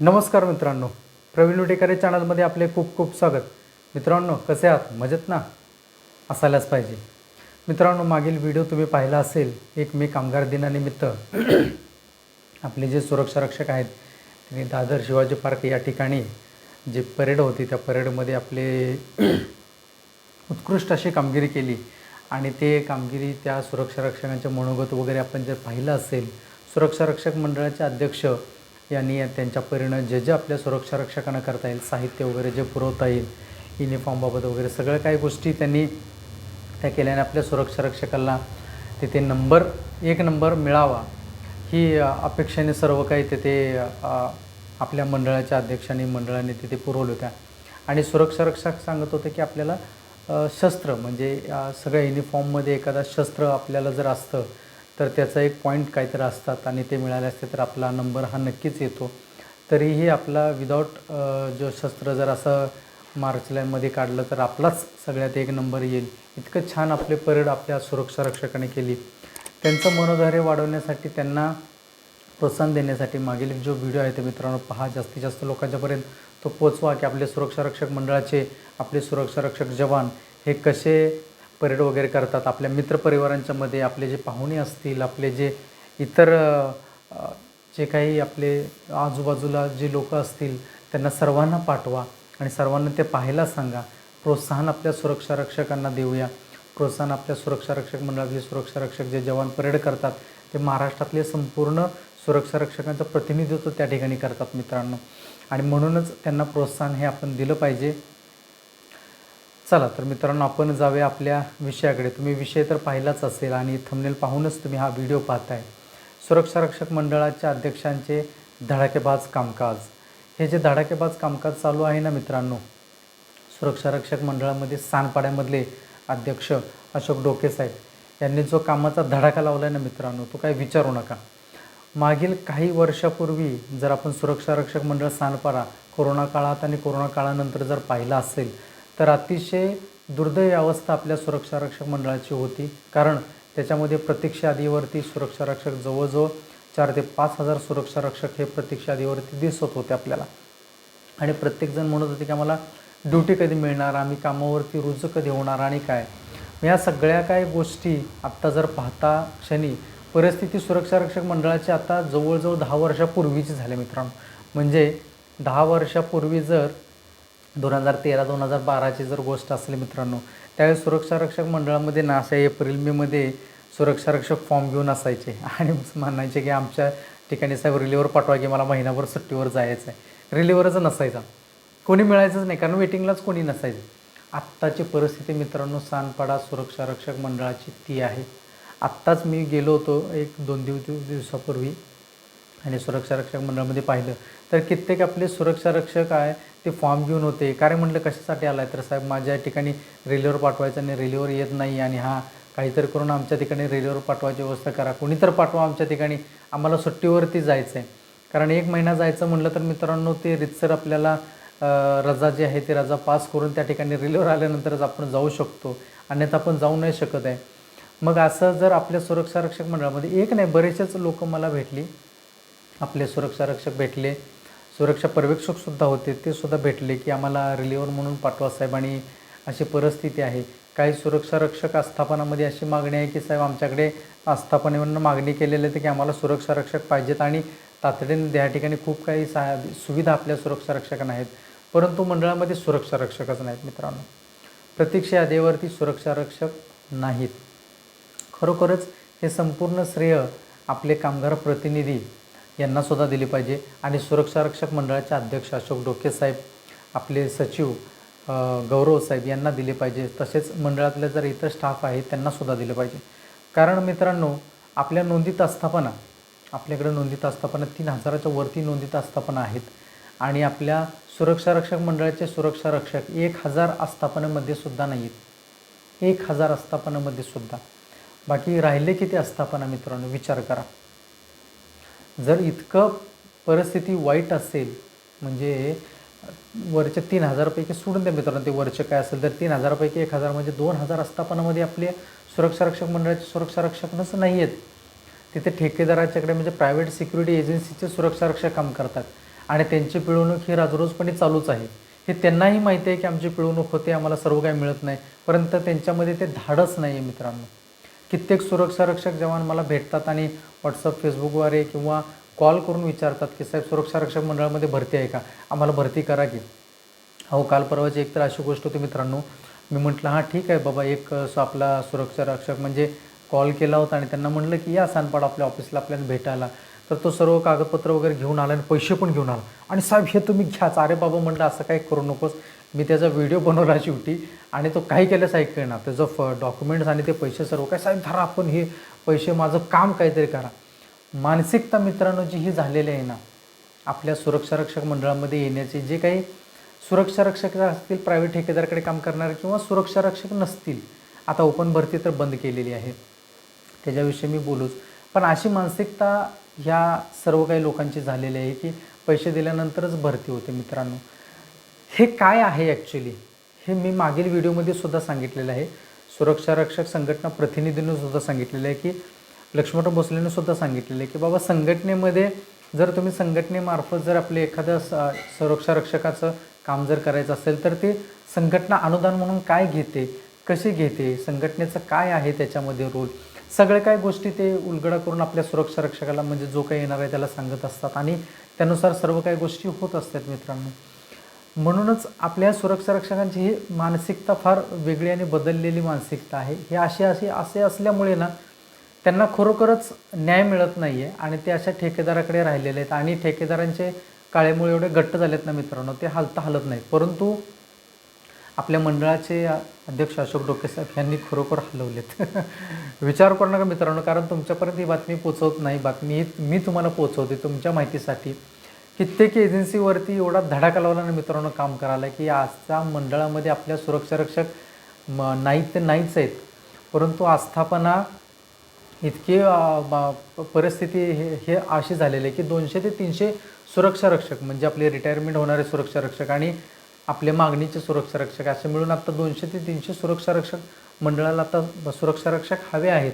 नमस्कार मित्रांनो. प्रवीण लुटेकरे चॅनलमध्ये आपले खूप खूप स्वागत. मित्रांनो कसे आहात? मजेत ना? असायलाच पाहिजे. मित्रांनो मागील व्हिडिओ तुम्ही पाहिला असेल एक मे कामगार दिनानिमित्त आपले जे सुरक्षा रक्षक आहेत त्यांनी दादर शिवाजी पार्क या ठिकाणी जे परेड होती त्या परेडमध्ये आपले उत्कृष्ट अशी कामगिरी केली. आणि ते कामगिरी त्या सुरक्षा रक्षकांचे मनोगत वगैरे आपण जर पाहिलं असेल सुरक्षा रक्षक मंडळाचे अध्यक्ष यांनी त्यांच्या परीनं जे जे आपल्या सुरक्षा रक्षकांना करता येईल साहित्य वगैरे जे पुरवता येईल युनिफॉर्मबाबत वगैरे सगळ्या काही गोष्टी त्यांनी त्या केल्याने आपल्या सुरक्षा रक्षकाला तिथे नंबर एक नंबर मिळावा ही अपेक्षेने सर्व काही तिथे आपल्या मंडळाच्या अध्यक्षांनी मंडळाने तिथे पुरवलं होत्या. आणि सुरक्षा रक्षक सांगत होते की आपल्याला शस्त्र म्हणजे सगळ्या युनिफॉर्ममध्ये एखादा शस्त्र आपल्याला जर असतं तर त्याचा एक पॉईंट काहीतरी असतात आणि ते मिळाले असते तर आपला नंबर हा नक्कीच येतो. तरीही आपला विदाऊट जो शस्त्र जर असं मार्च लाईनमध्ये काढलं तर आपलाच सगळ्यात एक नंबर येईल. इतकं छान आपले परेड आपल्या सुरक्षा रक्षकाने केली. त्यांचं मनोधैर्य वाढवण्यासाठी त्यांना प्रोत्साहन देण्यासाठी मागील जो व्हिडिओ आहे ते मित्रांनो पहा. जास्तीत जास्त लोकांच्यापर्यंत तो पोचवा की आपले सुरक्षा रक्षक मंडळाचे आपले सुरक्षा रक्षक जवान हे कसे परेड वगैरे करतात. आपल्या मित्रपरिवारांच्या मध्ये आपले जे पाहुणे असतील आपले जे इतर जे काही आपले आजूबाजूला जे लोक असतील त्यांना सर्वांना पाठवा आणि सर्वांना ते पाहायला सांगा. प्रोत्साहन आपल्या सुरक्षा रक्षकांना देऊया. प्रोत्साहन आपल्या सुरक्षा रक्षक मंडळातले सुरक्षा रक्षक जे जवान परेड करतात ते महाराष्ट्रातले संपूर्ण सुरक्षा रक्षकांचं प्रतिनिधित्व त्या ठिकाणी करतात मित्रांनो. आणि म्हणूनच त्यांना प्रोत्साहन हे आपण दिलं पाहिजे. चला तर मित्रांनो आपण जाऊया आपल्या विषयाकडे. तुम्ही विषय तर पाहिलाच असेल आणि थंबनेल पाहूनच तुम्ही हा व्हिडिओ पाहताय. सुरक्षा रक्षक मंडळाच्या अध्यक्षांचे धडाकेबाज कामकाज. हे जे धडाकेबाज कामकाज चालू आहे ना मित्रांनो सुरक्षा रक्षक मंडळामध्ये सानपाड्यामधले अध्यक्ष अशोक डोके साहेब यांनी जो कामाचा धडाका लावला आहे ना मित्रांनो तो काही विचारू नका. मागील काही वर्षापूर्वी जर आपण सुरक्षा रक्षक मंडळ सानपाडा कोरोना काळात आणि कोरोना काळानंतर जर पाहिला असेल तर अतिशय दुर्दैवी अवस्था आपल्या सुरक्षा रक्षक मंडळाची होती. कारण त्याच्यामध्ये प्रतीक्षा आधीवरती सुरक्षा रक्षक जवळजवळ चार ते पाच हजार सुरक्षा रक्षक हे प्रतीक्षा आधीवरती दिसत होते आपल्याला. आणि प्रत्येकजण म्हणत होते की आम्हाला ड्युटी कधी मिळणार आम्ही कामावरती रुजू कधी होणार आणि काय? या सगळ्या काय गोष्टी आत्ता जर पाहता क्षणी परिस्थिती सुरक्षा रक्षक मंडळाची आता जवळजवळ दहा वर्षापूर्वीची झाली मित्रांनो. म्हणजे दहा वर्षापूर्वी जर दोन हजार तेरा दोन हजार बाराची जर गोष्ट असली मित्रांनो त्यावेळेस सुरक्षा रक्षक मंडळामध्ये ना अशा एप्रिल मेमध्ये सुरक्षा रक्षक फॉर्म घेऊन असायचे. आणि म्हणायचे की आमच्या ठिकाणी साहेब रिलीवर पाठवा की मला महिनाभर सुट्टीवर जायचं आहे रिलीवरच नसायचा. कोणी मिळायचंच नाही कारण वेटिंगलाच कोणी नसायचं. आत्ताची परिस्थिती मित्रांनो सानपाडा सुरक्षा रक्षक मंडळाची ती आहे. आत्ताच मी गेलो होतो एक दोन दिवस दिवसापूर्वी. आणि सुरक्षा रक्षक मंडळामध्ये पाहिलं तर कित्येक आपले सुरक्षा रक्षक आहे ते फॉर्म घेऊन होते. कारण म्हटलं कशासाठी आला आहे तर साहेब माझ्या ठिकाणी रेल्वेवर पाठवायचं आणि रेल्वेवर येत नाही आणि हा काहीतरी करून आमच्या ठिकाणी रेल्वेवर पाठवायची व्यवस्था करा. कोणी तर पाठवा आमच्या ठिकाणी. आम्हाला सुट्टीवरती जायचं आहे कारण एक महिना जायचं म्हटलं तर मित्रांनो ते रितसर आपल्याला रजा जी आहे ती रजा पास करून त्या ठिकाणी रेल्वेवर आल्यानंतरच आपण जाऊ शकतो. अन्यथा आपण जाऊ नाही शकत आहे. मग असं जर आपल्या सुरक्षा रक्षक मंडळामध्ये एक नाही बरेचसेच लोक मला भेटली. आपले सुरक्षा रक्षक भेटले. सुरक्षा पर्यवेक्षकसुद्धा होते. ते सुद्धा भेटले की आम्हाला रिलीवर म्हणून पाठवा साहेब. आणि अशी परिस्थिती आहे. काही सुरक्षा रक्षक आस्थापनामध्ये अशी मागणी आहे की साहेब आमच्याकडे आस्थापनेवरून मागणी केलेली आहे की आम्हाला सुरक्षा रक्षक पाहिजेत आणि तातडीने त्या ठिकाणी खूप काही सा सुविधा आपल्या सुरक्षा रक्षकांना आहेत. परंतु मंडळामध्ये सुरक्षा रक्षकच नाहीत मित्रांनो. प्रतीक्षा यादीवरती सुरक्षा रक्षक नाहीत. खरोखरच हे संपूर्ण श्रेय आपले कामगार प्रतिनिधी यांनासुद्धा दिली पाहिजे. आणि सुरक्षा रक्षक मंडळाचे अध्यक्ष अशोक डोके साहेब आपले सचिव गौरव साहेब यांना दिले पाहिजे. तसेच मंडळातले जर इतर स्टाफ आहे त्यांनासुद्धा दिले पाहिजे. कारण मित्रांनो आपल्या नोंदीत आस्थापना आपल्याकडे नोंदीत आस्थापना तीन हजाराच्या वरती नोंदीत आस्थापना आहेत. आणि आपल्या सुरक्षा रक्षक मंडळाचे सुरक्षा रक्षक एक हजार आस्थापनेमध्ये सुद्धा नाही आहेत एक हजार आस्थापनामध्ये सुद्धा. बाकी राहिले किती आस्थापना मित्रांनो? विचार करा. जर इतकं परिस्थिती वाईट असेल म्हणजे वरच्या तीन हजारपैकी सोडून द्या मित्रांनो ते वरचे काय असेल तर तीन हजारपैकी एक हजार म्हणजे दोन हजार आस्थापनामध्ये आपले सुरक्षा रक्षक मंडळाचे सुरक्षारक्षकच नाही आहेत तिथे ठेकेदाराच्याकडे म्हणजे प्रायव्हेट सिक्युरिटी एजन्सीचे सुरक्षा रक्षक काम करतात. आणि त्यांची पिळवणूक ही राजरोजपणे चालूच आहे. हे त्यांनाही माहिती आहे की आमची पिळवणूक होते आम्हाला सर्व काही मिळत नाही. परंतु त्यांच्यामध्ये ते धाडस नाही आहे मित्रांनो. कित्येक सुरक्षा रक्षक जवान मला भेटतात आणि व्हॉट्सअप फेसबुकद्वारे किंवा कॉल करून विचारतात की साहेब सुरक्षा रक्षक मंडळामध्ये भरती आहे का? आम्हाला भरती करा की. अहो काल परवाची एक तर अशी गोष्ट होती मित्रांनो. मी म्हटलं हां ठीक आहे बाबा एक आपला सुरक्षा रक्षक म्हणजे कॉल केला होता आणि त्यांना म्हटलं की या सानपाड आपल्या ऑफिसला आपल्याला भेटायला. तर तो सर्व कागदपत्र वगैरे घेऊन आला आणि पैसे पण घेऊन आला. आणि साहेब हे तुम्ही घ्याच. अरे बाबा म्हटलं असं काही करू नकोस. मी त्याचा व्हिडिओ बनवला शेवटी आणि तो काही केल्यास करणार त्याचं फ डॉक्युमेंट्स आणि ते पैसे सर्व काय साहेब धरा आपण हे पैसे माझं काम काहीतरी करा. मानसिकता मित्रांनो जी ही झालेली आहे ना आपल्या सुरक्षा रक्षक मंडळामध्ये येण्याचे जे काही सुरक्षा रक्षक असतील प्रायव्हेट ठेकेदाराकडे काम करणारे किंवा सुरक्षा रक्षक नसतील आता ओपन भरती तर बंद केलेली आहे. त्याच्याविषयी मी बोलूच. पण अशी मानसिकता ह्या सर्व काही लोकांची झालेली आहे की पैसे दिल्यानंतरच भरती होते मित्रांनो. हे काय आहे ॲक्च्युली हे मी मागील व्हिडिओमध्ये सुद्धा सांगितलेलं आहे. सुरक्षा रक्षक संघटना प्रतिनिधींनी सुद्धा सांगितलेलं आहे की लक्ष्मणराव भोसलेने सुद्धा सांगितलेलं आहे की बाबा संघटनेमध्ये जर तुम्ही संघटनेमार्फत जर आपले एखादं स- सुरक्षा रक्षकाचं काम जर करायचं असेल तर ते संघटना अनुदान म्हणून काय घेते? कशी घेते? संघटनेचं काय आहे त्याच्यामध्ये रोल? सगळे काय गोष्टी ते उलगडा करून आपल्या सुरक्षा रक्षकाला म्हणजे जो काही येणार आहे त्याला सांगत असतात आणि त्यानुसार सर्व काही गोष्टी होत असतात मित्रांनो. म्हणूनच आपल्या सुरक्षा रक्षकांची ही मानसिकता फार वेगळी आणि बदललेली मानसिकता आहे. हे असे असे असे असल्यामुळे ना त्यांना खरोखरच न्याय मिळत नाही आहे आणि ते अशा ठेकेदाराकडे राहिलेले आहेत. आणि ठेकेदारांचे काळेमुळे एवढे घट्ट झालेत ना मित्रांनो ते हालता हलत नाहीत. परंतु आपल्या मंडळाचे अध्यक्ष अशोक डोके साहेब यांनी खरोखर हलवलेत. विचार करू नका मित्रांनो कारण तुमच्यापर्यंत ही बातमी पोचवत नाही. बातमी ही मी तुम्हाला पोचवते तुमच्या माहितीसाठी. कित्येक एजन्सीवरती एवढा धडाका लावला ना मित्रांनो काम करायला की आजच्या मंडळामध्ये आपल्या सुरक्षा रक्षक म नाहीत नाहीच आहेत. परंतु आस्थापना इतकी परिस्थिती हे हे अशी झालेली आहे की दोनशे ते तीनशे सुरक्षा रक्षक म्हणजे आपले रिटायरमेंट होणारे सुरक्षा रक्षक आणि आपले मागणीचे सुरक्षा रक्षक असे मिळून आता दोनशे ते तीनशे सुरक्षा रक्षक मंडळाला आता सुरक्षा रक्षक हवे आहेत.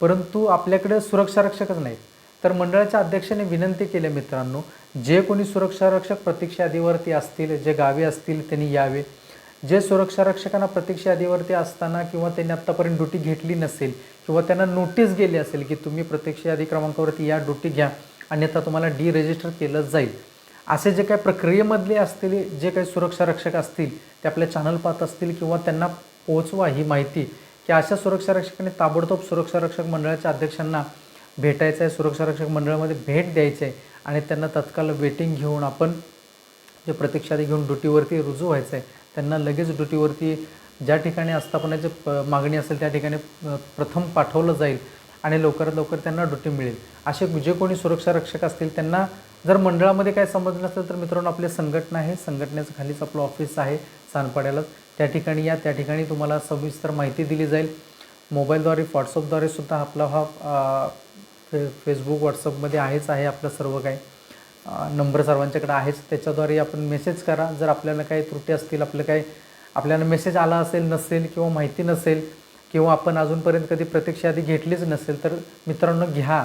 परंतु आपल्याकडे सुरक्षा रक्षकच नाहीत. तर मंडळाच्या अध्यक्षाने विनंती केली मित्रांनो जे कोणी सुरक्षारक्षक प्रतीक्षा यादीवरती असतील जे गावे असतील त्यांनी यावे. जे सुरक्षारक्षकांना प्रतीक्षा यादीवरती असताना किंवा त्यांनी आत्तापर्यंत ड्युटी घेतली नसेल किंवा त्यांना नोटीस गेली असेल की तुम्ही प्रतीक्षा यादी क्रमांकावरती या ड्युटी घ्या अन्यथा तुम्हाला डी रजिस्टर केलं जाईल. असे जे काही प्रक्रियेमधले असतील जे काही सुरक्षारक्षक असतील ते आपल्या चॅनल पाहत असतील किंवा त्यांना पोहोचवा ही माहिती की अशा सुरक्षा रक्षकांनी ताबडतोब सुरक्षारक्षक मंडळाच्या अध्यक्षांना भेटायचं आहे सुरक्षा रक्षक मंडळामध्ये भेट द्यायची आहे आणि त्यांना तत्काळ वेटिंग घेऊन आपण जे प्रतीक्षादी घेऊन ड्युटीवरती रुजू व्हायचं आहे त्यांना लगेच ड्युटीवरती ज्या ठिकाणी आस्थापनाची प मागणी असेल त्या ठिकाणी प्रथम पाठवलं जाईल आणि लवकरात लवकर त्यांना ड्युटी मिळेल. असे जे कोणी सुरक्षा रक्षक असतील त्यांना जर मंडळामध्ये काय समजलं नसेल तर मित्रांनो आपली संघटना आहे संघटनेचं खालीच आपलं ऑफिस आहे सानपाड्याला. त्या ठिकाणी या त्या ठिकाणी तुम्हाला सविस्तर माहिती दिली जाईल. मोबाईलद्वारे व्हॉट्सअपद्वारे सुद्धा आपला हा फे फेसबुक व्हॉट्सअपमध्ये आहेच आहे आपलं सर्व काही. नंबर सर्वांच्याकडे आहेच. त्याच्याद्वारे आपण मेसेज करा. जर आपल्याला काही त्रुटी असतील आपलं काही आपल्याला मेसेज आला असेल नसेल किंवा माहिती नसेल किंवा आपण अजूनपर्यंत कधी प्रतीक्षा आधी घेतलीच नसेल तर मित्रांनो घ्या.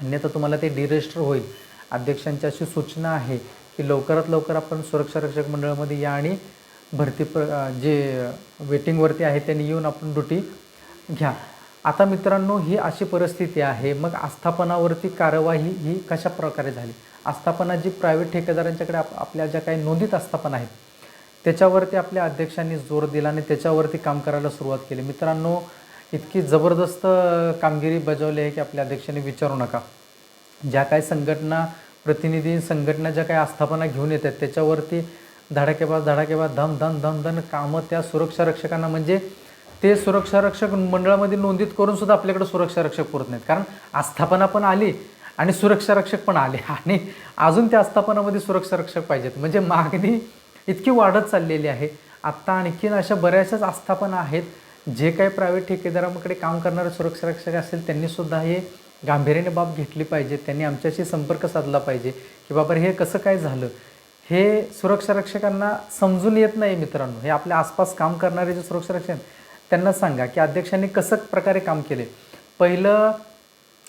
अन्यथा तुम्हाला ते डिरेजिस्टर होईल. अध्यक्षांची अशी सूचना आहे की लवकरात लवकर आपण सुरक्षा रक्षक मंडळामध्ये या आणि भरती प्र जे वेटिंगवरती आहे त्यांनी येऊन आपण ड्युटी घ्या. आता मित्रांनो ही अशी परिस्थिती आहे. मग आस्थापनावरती कार्यवाही ही कशा प्रकारे झाली? आस्थापना जी प्रायव्हेट ठेकेदारांच्याकडे आप आपल्या ज्या काही नोंदीत आस्थापना आहेत त्याच्यावरती आपल्या अध्यक्षांनी जोर दिला आणि त्याच्यावरती काम करायला सुरुवात केली. मित्रांनो इतकी जबरदस्त कामगिरी बजावली आहे की आपल्या अध्यक्षांनी विचारू नका. ज्या काही संघटना प्रतिनिधी संघटना ज्या काही आस्थापना घेऊन येतात त्याच्यावरती धडाकेबाज धडाकेबाज धम धम धम धम कामं त्या सुरक्षा रक्षकांना म्हणजे ते सुरक्षा रक्षक मंडळामध्ये नोंदीत करून सुद्धा आपल्याकडे सुरक्षा रक्षक पुरत नाहीत. कारण आस्थापना पण आली आणि सुरक्षा रक्षक पण आले. आणि अजून त्या आस्थापनामध्ये सुरक्षा रक्षक पाहिजेत. म्हणजे मागणी इतकी वाढत चाललेली आहे. आत्ता आणखीन अशा बऱ्याचशाच आस्थापना आहेत. जे काही प्रायव्हेट ठेकेदारांकडे काम करणारे सुरक्षा रक्षक असतील त्यांनीसुद्धा हे गांभीर्याने बाब घेतली पाहिजे. त्यांनी आमच्याशी संपर्क साधला पाहिजे की बाबा हे कसं काय झालं? हे सुरक्षा रक्षकांना समजून येत नाही मित्रांनो. हे आपल्या आसपास काम करणारे जे सुरक्षा रक्षक आहेत, त्यांना सांगा की अध्यक्षांनी कसं प्रकारे काम केले. पहिलं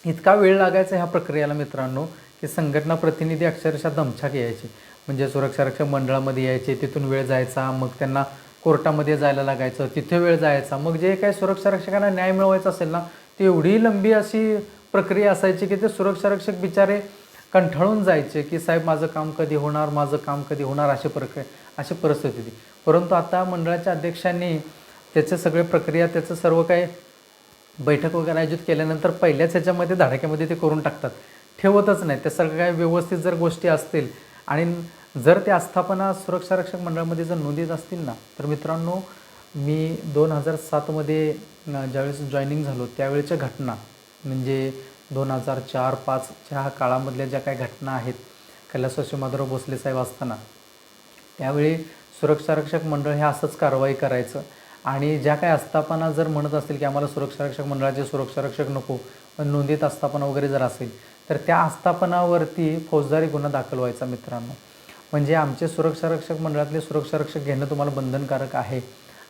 इतका वेळ लागायचा ह्या प्रक्रियेला मित्रांनो की संघटना प्रतिनिधी अक्षरशः दमछाक यायचे. म्हणजे सुरक्षा रक्षक मंडळामध्ये यायचे तिथून वेळ जायचा मग त्यांना कोर्टामध्ये जायला लागायचं तिथे वेळ जायचा. मग जे काही सुरक्षा रक्षकांना न्याय मिळवायचा असेल ना ती एवढी लंबी अशी प्रक्रिया असायची की ते सुरक्षा रक्षक बिचारे कंठाळून जायचे की साहेब माझं काम कधी होणार माझं काम कधी होणार अशी प्रक्रिया अशी परिस्थिती होती. परंतु आता मंडळाच्या अध्यक्षांनी त्याचं सगळे प्रक्रिया त्याचं सर्व काही बैठक वगैरे आयोजित केल्यानंतर पहिल्याच ह्याच्यामध्ये धडाक्यामध्ये ते करून टाकतात. ठेवतच नाही. त्या सगळ्या काही व्यवस्थित जर गोष्टी असतील आणि जर त्या आस्थापना सुरक्षा रक्षक मंडळामध्ये जर नोंदीत असतील ना तर मित्रांनो मी दोन हजार सातमध्ये ज्यावेळेस जॉईनिंग झालो त्यावेळेच्या घटना म्हणजे दोन हजार चार पाचच्या ह्या काळामधल्या ज्या काही घटना आहेत कैलासवासी माधवराव भोसले साहेब असताना त्यावेळी सुरक्षा रक्षक मंडळ हे असंच कारवाई करायचं. आणि ज्या काही आस्थापना जर म्हणत असतील की आम्हाला सुरक्षा रक्षक मंडळाचे सुरक्षा रक्षक नको पण नोंदीत आस्थापना वगैरे जर असेल तर त्या आस्थापनावरती फौजदारी गुन्हा दाखल व्हायचा मित्रांनो. म्हणजे आमचे सुरक्षा रक्षक मंडळातले सुरक्षा रक्षक घेणं तुम्हाला बंधनकारक आहे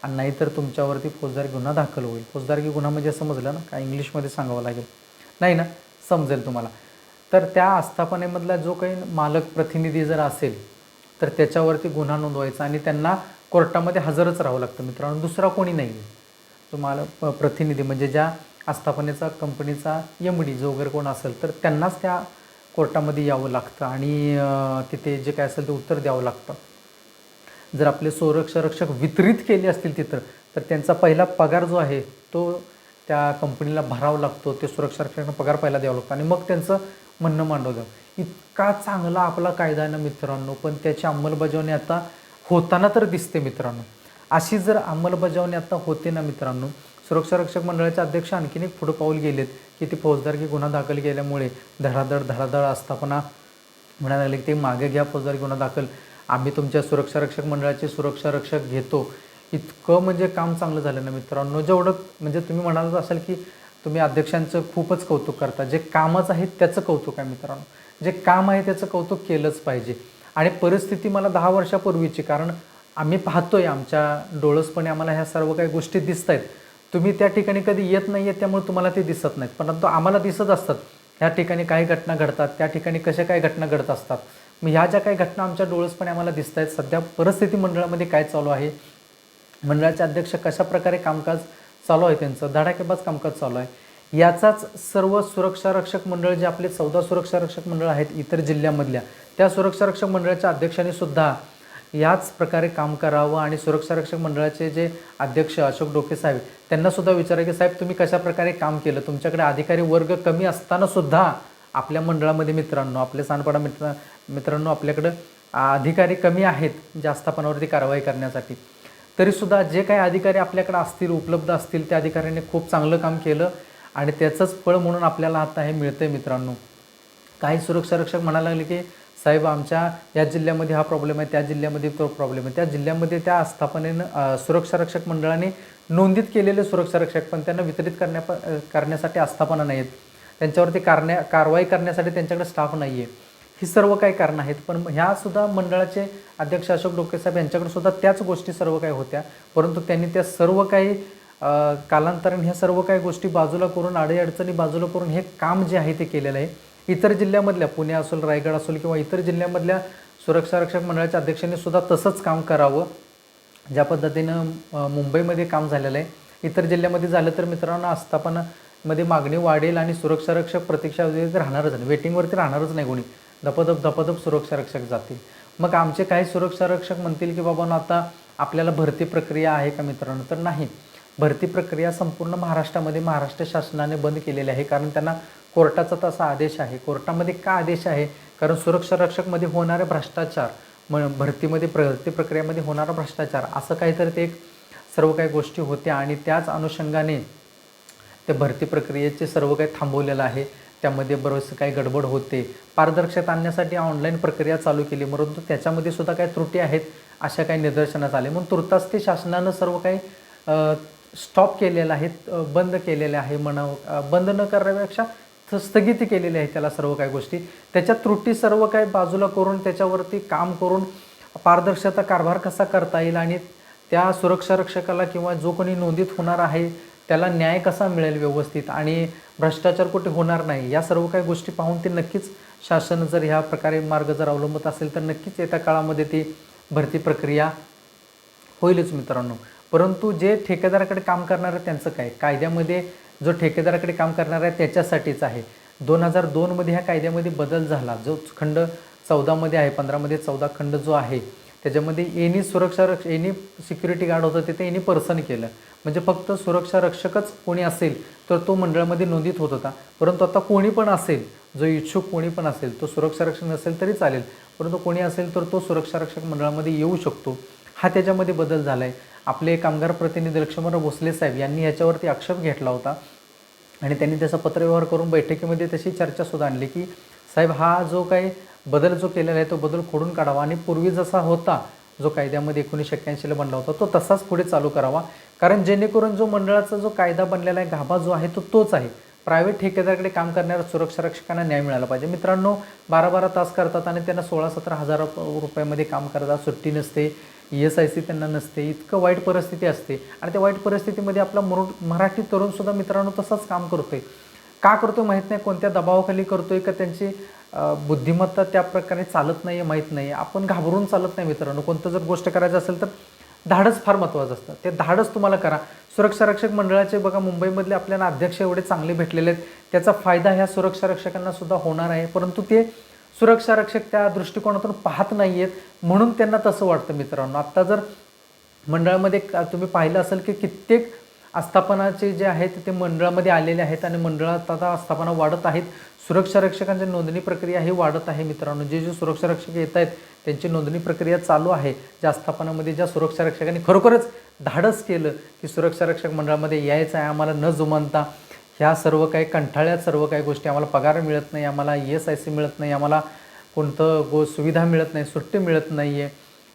आणि नाहीतर तुमच्यावरती फौजदारी गुन्हा दाखल होईल. फौजदारी गुन्हा म्हणजे समजलं ना काय इंग्लिशमध्ये सांगावं लागेल? नाही ना समजेल तुम्हाला. तर त्या आस्थापनेमधला जो काही मालक प्रतिनिधी जर असेल तर त्याच्यावरती गुन्हा नोंदवायचा आणि त्यांना कोर्टामध्ये हजरच राहावं लागतं मित्रांनो दुसरा कोणी नाही आहे प- प्रतिनिधी म्हणजे ज्या आस्थापनेचा कंपनीचा एम डी जो वगैरे कोण असेल तर त्यांनाच त्या कोर्टामध्ये यावं लागतं आणि तिथे जे काय असेल ते उत्तर द्यावं लागतं. जर आपले संरक्षरक्षक वितरित केले असतील तिथं तर त्यांचा पहिला पगार जो आहे तो त्या कंपनीला भरावा लागतो. ते सुरक्षारक्षकांना पगार पहिला द्यावा लागतो. आणि मग त्यांचं म्हणणं मांडवलं इतका चांगला आपला कायदा आहे ना मित्रांनो पण त्याची अंमलबजावणी आता होताना तर दिसते मित्रांनो. अशी जर अंमलबजावणी आता होते ना मित्रांनो सुरक्षा रक्षक मंडळाचे अध्यक्ष आणखीन एक पुढं पाऊल गेलेत की ते फौजदारकी गुन्हा दाखल केल्यामुळे धडाधड धडाधड आस्थापना म्हणायला लागले की ते मागे घ्या फौजदारी गुन्हा दाखल. आम्ही तुमच्या सुरक्षा रक्षक मंडळाचे सुरक्षा रक्षक घेतो. इतकं म्हणजे काम चांगलं झालं ना मित्रांनो. जेवढं म्हणजे तुम्ही म्हणालच असाल की तुम्ही अध्यक्षांचं खूपच कौतुक करता. जे कामच आहे त्याचं कौतुक आहे मित्रांनो. जे काम आहे त्याचं कौतुक केलंच पाहिजे. आणि परिस्थिती मला दहा वर्षापूर्वीची कारण आम्ही पाहतोय आमच्या डोळसपणे आम्हाला ह्या सर्व काही गोष्टी दिसत आहेत तुम्ही त्या ठिकाणी कधी येत नाही आहेत त्यामुळे तुम्हाला ते दिसत नाहीत. परंतु आम्हाला दिसत असतात. ह्या ठिकाणी काही घटना घडतात त्या ठिकाणी कशा काही घटना घडत असतात. मग ह्या ज्या काही घटना आमच्या डोळसपणे आम्हाला दिसत आहेत सध्या परिस्थिती मंडळामध्ये काय चालू आहे? मंडळाचे अध्यक्ष कशा प्रकारे कामकाज चालू आहे त्यांचं? धडाकेबाज कामकाज चालू आहे. याचाच सर्व सुरक्षा रक्षक मंडळ जे आपले चौदा सुरक्षा रक्षक मंडळ आहेत इतर जिल्ह्यामधल्या त्या सुरक्षा रक्षक मंडळाच्या अध्यक्षांनी सुद्धा याच प्रकारे काम करावं आणि सुरक्षा रक्षक मंडळाचे जे अध्यक्ष अशोक डोके साहेब त्यांना सुद्धा विचारा की साहेब तुम्ही कशा प्रकारे काम केलं? तुमच्याकडे अधिकारी वर्ग कमी असताना सुद्धा आपल्या मंडळामध्ये मित्रांनो आपले सानपाडा मित्र मित्रांनो आपल्याकडं अधिकारी कमी आहेत जे आस्थापनावरती कारवाई करण्यासाठी. तरीसुद्धा जे काही अधिकारी आपल्याकडे असतील उपलब्ध असतील त्या अधिकाऱ्यांनी खूप चांगलं काम केलं आणि त्याचंच फळ म्हणून आपल्याला आता हे मिळतं आहे मित्रांनो. काही सुरक्षा रक्षक म्हणायला लागले की साहेब आमच्या या जिल्ह्यामध्ये हा प्रॉब्लेम आहे त्या जिल्ह्यामध्ये तो प्रॉब्लेम आहे. त्या जिल्ह्यामध्ये त्या आस्थापनेनं सुरक्षा रक्षक मंडळाने नोंदीत केलेले सुरक्षा रक्षक पण त्यांना वितरित करण्या करण्यासाठी आस्थापना नाही आहेत त्यांच्यावरती कारण्या कारवाई करण्यासाठी त्यांच्याकडे स्टाफ नाही आहे ही सर्व काही कारणं आहेत पण ह्यासुद्धा मंडळाचे अध्यक्ष अशोक डोके साहेब यांच्याकडे सुद्धा त्याच गोष्टी सर्व काही होत्या. परंतु त्यांनी त्या सर्व काही कालांतरण ह्या सर्व काही गोष्टी बाजूला करून अडीअडचणी बाजूला करून हे काम जे आहे ते केलेलं आहे. इतर जिल्ह्यामधल्या पुणे असेल रायगड असेल किंवा इतर जिल्ह्यामधल्या सुरक्षा रक्षक मंडळाच्या अध्यक्षांनी सुद्धा तसंच काम करावं. ज्या पद्धतीनं मुंबईमध्ये काम झालेलं आहे. इतर जिल्ह्यामध्ये झालं तर मित्रांनो आस्थापनामध्ये मागणी वाढेल आणि सुरक्षा रक्षक प्रतीक्षा राहणारच नाही. वेटिंगवरती राहणारच नाही कोणी. धपधप धपधप सुरक्षा रक्षक जातील. मग आमचे काही सुरक्षा रक्षक म्हणतील की बाबा आता आपल्याला भरती प्रक्रिया आहे का मित्रांनो? तर नाही. भरती प्रक्रिया संपूर्ण महाराष्ट्रामध्ये महाराष्ट्र शासनाने बंद केलेली आहे. कारण त्यांना कोर्टाचा तसा आदेश आहे. कोर्टामध्ये का आदेश आहे? कारण सुरक्षा रक्षकमध्ये होणारे भ्रष्टाचार म भरतीमध्ये भरती प्रक्रियेमध्ये होणारा भ्रष्टाचार असं काहीतरी ते एक सर्व काही गोष्टी होत्या आणि त्याच अनुषंगाने ते भरती प्रक्रियेचे सर्व काही थांबवलेलं आहे. त्यामध्ये बरोबर काही गडबड होते. पारदर्शकता आणण्यासाठी ऑनलाईन प्रक्रिया चालू केली. परंतु त्याच्यामध्ये सुद्धा काही त्रुटी आहेत अशा काही निदर्शनात आले. म्हणून तुर्तास ते शासनानं सर्व काही स्टॉप केलेलं आहे बंद केलेले आहे म्हणावं बंद न करण्यापेक्षा थ- स्थगिती केलेली आहे त्याला सर्व काही गोष्टी. त्याच्या त्रुटी सर्व काही बाजूला करून त्याच्यावरती काम करून पारदर्शकता कारभार कसा करता येईल आणि त्या सुरक्षा रक्षकाला किंवा जो कोणी नोंदीत होणार आहे त्याला न्याय कसा मिळेल व्यवस्थित आणि भ्रष्टाचार कुठे होणार नाही या सर्व काही गोष्टी पाहून ते नक्कीच शासन जर ह्या प्रकारे मार्ग जर अवलंबत असेल तर नक्कीच येत्या काळामध्ये ती भरती प्रक्रिया होईलच मित्रांनो. परंतु जे ठेकेदाराकडे काम करणार आहे त्यांचं काय? कायद्यामध्ये जो ठेकेदाराकडे काम करणार आहे त्याच्यासाठीच आहे. दोन हजार दोनमध्ये ह्या कायद्यामध्ये बदल झाला. जो खंड चौदामध्ये आहे पंधरामध्ये चौदा खंड जो आहे त्याच्यामध्ये एनी सुरक्षा रक्ष एनी सिक्युरिटी गार्ड होतं तिथे एनी पर्सन केलं. म्हणजे फक्त सुरक्षा रक्षकच कोणी असेल तर तो मंडळामध्ये नोंदीत होत होता. परंतु आता कोणी पण असेल जो इच्छुक कोणी पण असेल तो सुरक्षा रक्षक नसेल तरी चालेल. परंतु कोणी असेल तर तो सुरक्षा रक्षक मंडळामध्ये येऊ शकतो. हा त्याच्यामध्ये बदल झाला आहे आपले कामगार प्रतिनिधी लक्ष्मणराव भोसले साहेब यांनी याच्यावरती आक्षेप घेतला होता. आणि त्यांनी त्याचा पत्रव्यवहार करून बैठकीमध्ये तशी चर्चासुद्धा आणली की साहेब हा जो काही बदल जो केलेला आहे तो बदल खोडून काढावा आणि पूर्वी जसा होता जो कायद्यामध्ये एकोणीसशे एक्क्याऐंशीला बनला होता तो तसाच पुढे चालू करावा. कारण जेणेकरून जो मंडळाचा जो कायदा बनलेला आहे गाभा जो आहे तो तोच आहे. प्रायव्हेट ठेकेदाराकडे काम करणाऱ्या सुरक्षा रक्षकांना न्याय मिळाला पाहिजे. मित्रांनो बारा बारा तास करतात आणि त्यांना सोळा सतरा हजार रुपयामध्ये काम करतात सुट्टी नसते. ई एस आय सी त्यांना नसते इतकं वाईट परिस्थिती असते. आणि त्या वाईट परिस्थितीमध्ये आपला मरो मराठी तरुणसुद्धा मित्रांनो तसंच काम करतो आहे का करतोय माहीत नाही कोणत्या दबावाखाली करतो आहे का त्यांची बुद्धिमत्ता त्या प्रकारे चालत नाही आहे माहीत नाही आपण घाबरून चालत नाही मित्रांनो. कोणतं जर गोष्ट करायचं असेल तर धाडस फार महत्त्वाचं असतं. ते धाडस तुम्हाला करा. सुरक्षा रक्षक मंडळाचे बघा मुंबईमधले आपल्याला अध्यक्ष एवढे चांगले भेटलेले आहेत. त्याचा फायदा ह्या सुरक्षा रक्षकांना सुद्धा होणार आहे. परंतु ते सुरक्षा रक्षक त्या दृष्टिकोनातून पाहत नाही आहेत म्हणून त्यांना तसं वाटतं मित्रांनो. आत्ता जर मंडळामध्ये का- तुम्ही पाहिलं असेल की कित्येक आस्थापनाचे जे आहेत ते मंडळामध्ये आलेले आहेत आणि मंडळात आता आस्थापना वाढत आहेत. सुरक्षा रक्षकांची नोंदणी प्रक्रिया ही वाढत आहे मित्रांनो. जे जे सुरक्षा रक्षक येत आहेत त्यांची नोंदणी प्रक्रिया चालू आहे. ज्या आस्थापनामध्ये ज्या सुरक्षा रक्षकांनी खरोखरच धाडस केलं की सुरक्षा रक्षक मंडळामध्ये यायचं आहे आम्हाला न जुमानता ह्या सर्व काही कंठाळ्यात सर्व काही गोष्टी आम्हाला पगार मिळत नाही आम्हाला ई एस आय सी मिळत नाही आम्हाला कोणतं गो सुविधा मिळत नाही सुट्टी मिळत नाही आहे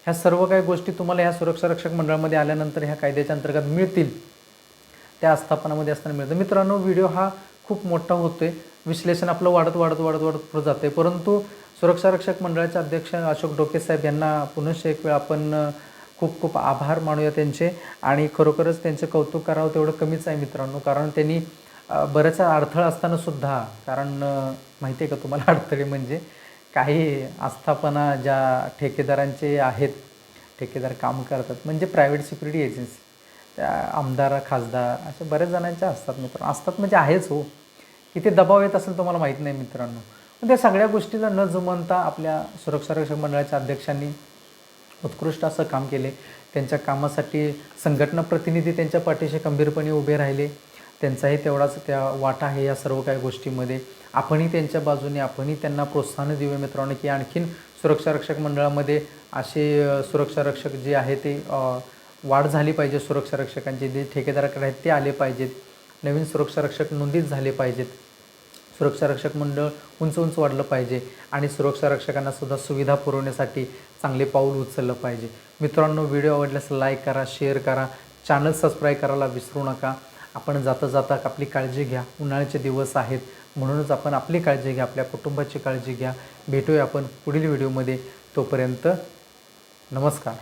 ह्या सर्व काही गोष्टी तुम्हाला ह्या सुरक्षा रक्षक मंडळामध्ये आल्यानंतर ह्या कायद्याच्या अंतर्गत मिळतील. त्या आस्थापनामध्ये असताना मिळतं. मित्रांनो व्हिडिओ हा खूप मोठा होतो आहे विश्लेषण आपलं वाढत वाढत वाढत वाढत पुढे जाते परंतु सुरक्षा रक्षक मंडळाचे अध्यक्ष अशोक डोके साहेब यांना पुनश्च एक वेळ आपण खूप खूप आभार मानूया त्यांचे. आणि खरोखरच त्यांचे कौतुक करावं तेवढं कमीच आहे मित्रांनो. कारण त्यांनी बरंचसा अडथळा असताना सुद्धा कारण माहिती आहे का तुम्हाला अडथळे म्हणजे काही आस्थापना ज्या ठेकेदारांचे आहेत ठेकेदार काम करतात म्हणजे प्रायव्हेट सिक्युरिटी एजन्सी त्या आमदार खासदार अशा बऱ्याच जणांच्या असतात मित्रांनो. असतात म्हणजे आहेच हो. किती दबाव येत असेल तुम्हाला माहीत नाही मित्रांनो. पण त्या सगळ्या गोष्टीला न जुमानता आपल्या सुरक्षा रक्षक मंडळाच्या अध्यक्षांनी उत्कृष्ट असं काम केले. त्यांच्या कामासाठी संघटना प्रतिनिधी त्यांच्या पाठीशी खंबीरपणे उभे राहिले. त्यांचाही तेवढाच त्या वाटा आहे या सर्व काही गोष्टीमध्ये. आपणही त्यांच्या बाजूने आपणही त्यांना प्रोत्साहन देऊया मित्रांनो की आणखीन सुरक्षा रक्षक मंडळामध्ये असे सुरक्षारक्षक सुरक्षा रक्षक जे आहे ते वाढ झाली पाहिजे सुरक्षा रक्षकांचे जे ठेकेदाराकडे आहेत ते आले पाहिजेत. नवीन सुरक्षा रक्षक नोंदीत झाले पाहिजेत. सुरक्षा रक्षक मंडळ उंच उंच वाढलं पाहिजे आणि सुरक्षा रक्षकांना सुद्धा सुविधा पुरवण्यासाठी चांगले पाऊल उचललं पाहिजे. मित्रांनो व्हिडिओ आवडल्यास लाईक करा शेअर करा चॅनल सबस्क्राईब करायला विसरू नका. आपण जाता जाता आपली काळजी घ्या. उन्हाळ्याचे दिवस आहेत. म्हणूनच आपण आपली काळजी घ्या. आपल्या कुटुंबाची काळजी घ्या. भेटूया आपण पुढील व्हिडिओमध्ये. तोपर्यंत नमस्कार.